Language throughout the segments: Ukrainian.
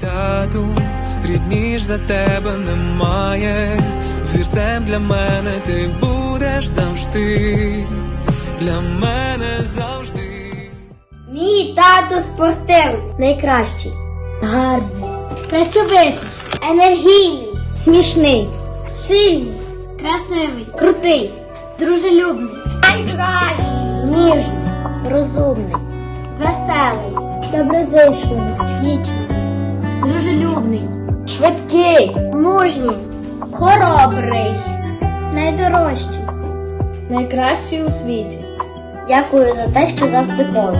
Тату, рідніш за тебе немає. Зірцем для мене ти будеш завжди. Для мене завжди. Мій тато спортивний, найкращий, гарний, працьовитий, енергійний, смішний, сильний, красивий, крутий, дружелюбний, найкращий, ніжний, розумний, веселий, доброзичливий, вічний, швидкий, мужній, хоробрий, найдорожчий, найкращий у світі. Дякую за те, що завжди поруч.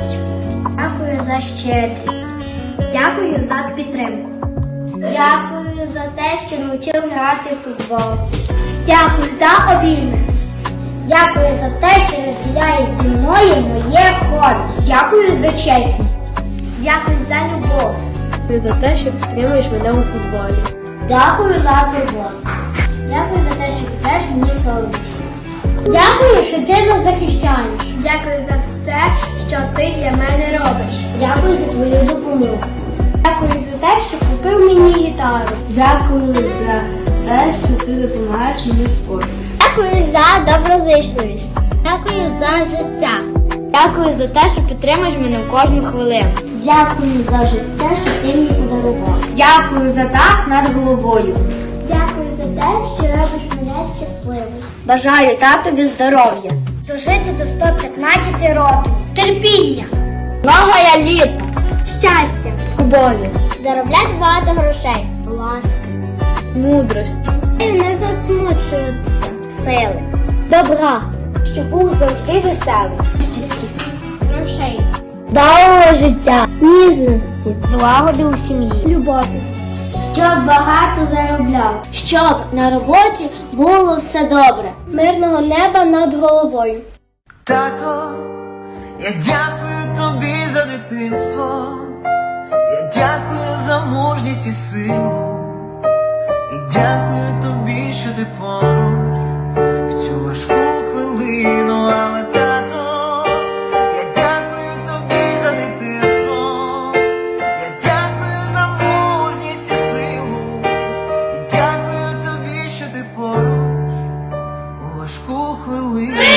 Дякую за щедрість. Дякую за підтримку. Дякую за те, що навчив грати в футбол. Дякую за обійми. Дякую за те, що розділяє зі мною моє хобі. Дякую за чесність. Дякую за любов. Дякую за те, що підтримуєш мене у футболі. Дякую за турботу. Дякую за те, що кидаєш мені солодощі. Дякую, що ти нас захищаєш. Дякую за все, що ти для мене робиш. Дякую за твою допомогу. Дякую за те, що купив мені гітару. Дякую за те, що ти допомагаєш мені в спорті. Дякую за доброзичливість. Дякую за життя. Дякую за те, що підтримуєш мене в кожну хвилину. Дякую за життя, що ти мені подарував. Дякую за дах над головою. Дякую за те, що робиш мене щасливим. Бажаю татові здоров'я. Дожити до 115 років. Терпіння. Многоя літ. Щастя. Любові. Заробляти багато грошей. Ласки. Мудрості. І не засмучуватися. Сили. Добра. Щоб був завжди веселий. Щасті. Грошей. Довгого життя. Ніжності. Злагоди у сім'ї. Любові. Щоб багато заробляв. Щоб на роботі було все добре. Мирного неба над головою. Тато, я дякую тобі за дитинство, я дякую за мужність і силу, і дякую equally.